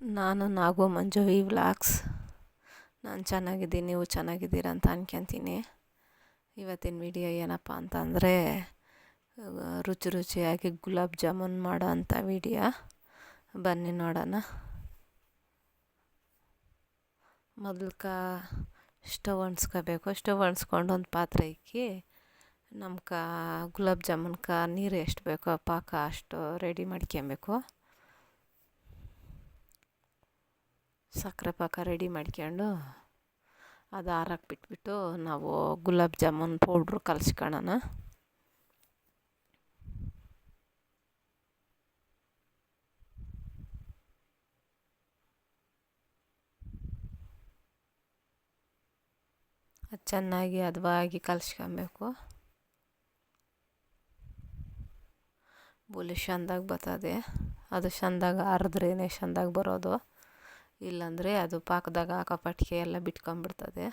ನಾನು ನಾಗು ಮಂಜು V vlogs. ನಾನು ಚೆನ್ನಾಗಿದ್ದೀನಿ, ನೀವು ಚೆನ್ನಾಗಿದ್ದೀರ ಅಂತ ಅನ್ಕೊತೀನಿ. ಇವತ್ತಿನ ವಿಡಿಯೋ ಏನಪ್ಪ ಅಂತಂದರೆ, ರುಚಿ ರುಚಿಯಾಗಿ ಗುಲಾಬ್ ಜಾಮೂನ್ ಮಾಡೋ ಅಂಥ ವಿಡಿಯೋ. ಬನ್ನಿ ನೋಡೋಣ. ಮೊದಲ್ಕ ಸ್ಟವ್ ಅಣಿಸ್ಕೋಬೇಕು ಸ್ಟವ್ ಅಣಿಸ್ಕೊಂಡು ಒಂದು ಪಾತ್ರೆ ಇಕ್ಕಿ, ನಮ್ಕ ಗುಲಾಬ್ ಜಾಮೂನ್ಕ ನೀರು ಎಷ್ಟು ಬೇಕೋ ಪಾಕ ಅಷ್ಟು ರೆಡಿ ಮಾಡ್ಕೊಬೇಕು ಸಕ್ಕರೆ ಪಾಕ ರೆಡಿ ಮಾಡ್ಕೊಂಡು ಅದು ಆರಕ್ಕೆ ಬಿಟ್ಬಿಟ್ಟು ನಾವು ಗುಲಾಬ್ ಜಾಮೂನ್ ಪೌಡ್ರು ಕಲ್ಸ್ಕೊಳ್ಳೋಣ ಅದು ಚೆನ್ನಾಗಿ ಹದವಾಗಿ ಕಲ್ಸ್ಕೊಬೇಕು. ಬುಲಿ ಚಂದಾಗಿ ಬರ್ತದೆ. ಅದು ಚೆಂದಾಗಿ ಅರ್ದ್ರೇ ಚಂದಾಗಿ ಬರೋದು. ಇಲ್ಲಾಂದರೆ ಅದು ಪಾಕದಾಗ ಹಾಕೋ ಪಟ್ಟಿಗೆ ಎಲ್ಲ ಬಿಟ್ಕೊಂಬಿಡ್ತದೆ.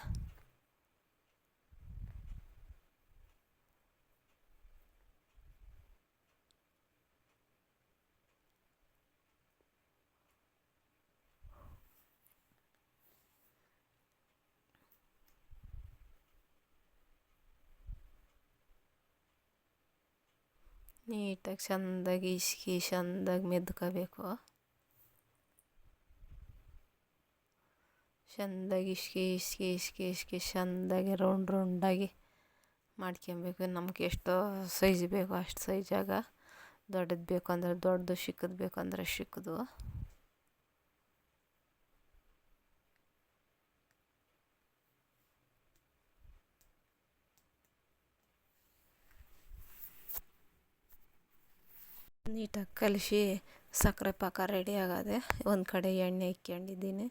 ನೀಟಾಗಿ ಚೆಂದಾಗಿ ಇಸ್ಕಿ ಚೆಂದಾಗಿ ಮೆದ್ಕೋಬೇಕು. ಚೆಂದಾಗಿ ಇಸ್ಕಿ ಇಸ್ಕಿ ಇಸ್ಕಿ ಇಸ್ಕಿ ಚೆಂದಾಗಿ ರೌಂಡ್ ರೌಂಡಾಗಿ ಮಾಡ್ಕೊಬೇಕು ನಮ್ಗೆ ಎಷ್ಟೋ ಸೈಜ್ ಬೇಕು, ಅಷ್ಟು ಸೈಜಾಗ ದೊಡ್ಡದು ಬೇಕು ಅಂದರೆ ದೊಡ್ಡದು, ಚಿಕ್ಕದು ಬೇಕಂದ್ರೆ ಚಿಕ್ಕದು. ನೀಟಾಗಿ ಕಲಿಸಿ ಸಕ್ಕರೆ ಪಾಕ ರೆಡಿ ಆಗದೆ ಒಂದು ಕಡೆ ಎಣ್ಣೆ ಇಕ್ಕೊಂಡಿದ್ದೀನಿ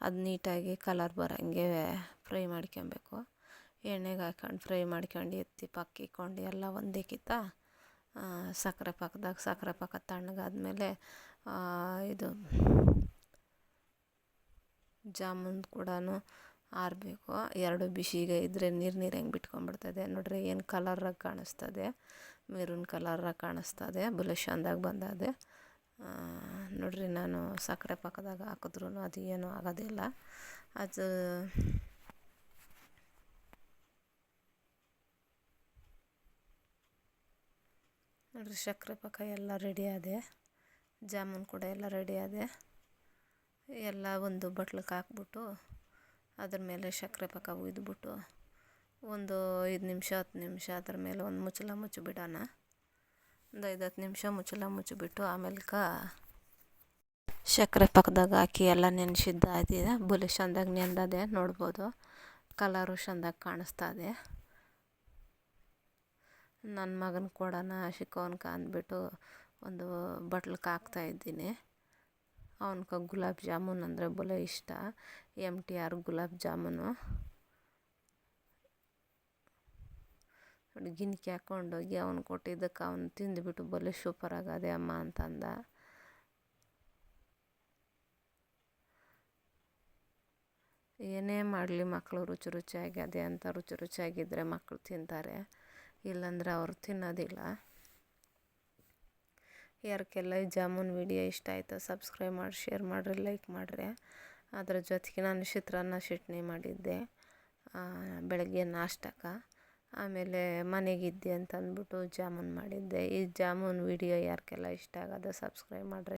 ಅದು ನೀಟಾಗಿ ಕಲರ್ ಬರೋಂಗೆ ಫ್ರೈ ಮಾಡ್ಕೊಬೇಕು ಎಣ್ಣೆಗೆ ಹಾಕ್ಕೊಂಡು ಫ್ರೈ ಮಾಡ್ಕೊಂಡು ಎತ್ತಿ ಪಕ್ಕ ಇಕ್ಕೊಂಡು ಎಲ್ಲ ಒಂದಕ್ಕಿಂತ ಸಕ್ಕರೆ ಪಾಕದಾಗ ಸಕ್ಕರೆ ಪಾಕ ತಣ್ಣಗಾದ್ಮೇಲೆ ಇದು ಜಾಮೂನ್ ಕೂಡ ಆರಬೇಕು. ಎರಡು ಬಿಸಿಗೆ ಇದ್ದರೆ ನೀರು ನೀರು ಹೆಂಗೆ ಬಿಟ್ಕೊಂಡ್ಬಿಡ್ತದೆ. ನೋಡ್ರಿ ಏನು ಕಲರಾಗಿ ಕಾಣಿಸ್ತದೆ. ಮೆರೂನ್ ಕಲರಾಗಿ ಕಾಣಿಸ್ತದೆ. ಬುಲೆ ಚೆಂದಾಗಿ ಬಂದದೆ. ನೋಡ್ರಿ ನಾನು ಸಕ್ಕರೆ ಪಾಕದಾಗ ಹಾಕಿದ್ರೂ ಅದು ಏನೂ ಆಗೋದಿಲ್ಲ ಅದು ನೋಡಿರಿ ಸಕ್ಕರೆ ಪಾಕ ಎಲ್ಲ ರೆಡಿ ಆದೆ. ಜಾಮೂನ್ ಕೂಡ ಎಲ್ಲ ರೆಡಿ ಆದೆ. ಎಲ್ಲ ಒಂದು ಬಟ್ಲಕ್ಕೆ ಹಾಕ್ಬಿಟ್ಟು ಅದ್ರ ಮೇಲೆ ಸಕ್ಕರೆ ಪಾಕ ಉಯ್ದುಬಿಟ್ಟು ಒಂದು ಐದು ನಿಮಿಷ, ಹತ್ತು ನಿಮಿಷ ಅದ್ರ ಮೇಲೆ ಒಂದು ಮುಚ್ಚಳ ಮುಚ್ಚಿಬಿಡೋಣ ಒಂದು ಐದು ಹತ್ತು ನಿಮಿಷ ಮುಚ್ಚಲ, ಮುಚ್ಚಿಬಿಟ್ಟು ಆಮೇಲೆ ಸಕ್ಕರೆ ಪಕ್ಕದಾಗ ಹಾಕಿ ಎಲ್ಲ ನೆನೆಸಿದ್ದು ಆಯ್ತಿದೆ ಬುಲೆ ಚಂದಾಗ ನೆಂದದೆ ನೋಡ್ಬೋದು. ಕಲರು ಚಂದಾಗಿ ಕಾಣಿಸ್ತಾ ಇದೆ. ನನ್ನ ಮಗನ ಕೊಡೋಣ ಚಿಕ್ಕವನ್ಕ ಅಂದ್ಬಿಟ್ಟು ಒಂದು ಬಟ್ಲಕ್ಕೆ ಹಾಕ್ತಾಯಿದ್ದೀನಿ ಅವನ್ಕ ಗುಲಾಬ್ ಜಾಮೂನ್ ಅಂದರೆ ಬುಲೆ ಇಷ್ಟ. M T R gulab jamun. ಗಿನ್ಕಿ ಹಾಕೊಂಡೋಗಿ ಅವ್ನು ಕೊಟ್ಟಿದ್ದಕ್ಕೆ ಅವನು ತಿಂದುಬಿಟ್ಟು ಬಲು ಸೂಪರ್ ಆಗದೆ ಅಮ್ಮ ಅಂತಂದ. ಏನೇ ಮಾಡಲಿ ಮಕ್ಕಳು ರುಚಿ ರುಚಿಯಾಗಿ ಅದೇ ಅಂತ ರುಚಿ ರುಚಿಯಾಗಿದ್ದರೆ ಮಕ್ಕಳು ತಿಂತಾರೆ. ಇಲ್ಲಾಂದ್ರೆ ಅವರು ತಿನ್ನೋದಿಲ್ಲ. ಯಾರಕ್ಕೆಲ್ಲ ಈ ಜಾಮೂನ್ ವಿಡಿಯೋ ಇಷ್ಟ ಆಯಿತು ಸಬ್ಸ್ಕ್ರೈಬ್ ಮಾಡಿ ಶೇರ್ ಮಾಡಿರಿ ಲೈಕ್ ಮಾಡಿರಿ. ಅದ್ರ ಜೊತೆಗೆ ನಾನು ಚಿತ್ರಾನ್ನ ಚಟ್ನಿ ಮಾಡಿದ್ದೆ. ಬೆಳಗ್ಗೆ ನಾಷ್ಟಕ್ಕೆ. ಆಮೇಲೆ ಮನೆಗಿದ್ದೆ ಅಂತ ಅಂದ್ಬಿಟ್ಟು ಜಾಮೂನ್ ಮಾಡಿದ್ದೆ. ಈ ಜಾಮೂನ್ ವಿಡಿಯೋ ಯಾರಿಗೆಲ್ಲ ಇಷ್ಟ ಆಗೋದು ಸಬ್ಸ್ಕ್ರೈಬ್ ಮಾಡಿರಿ.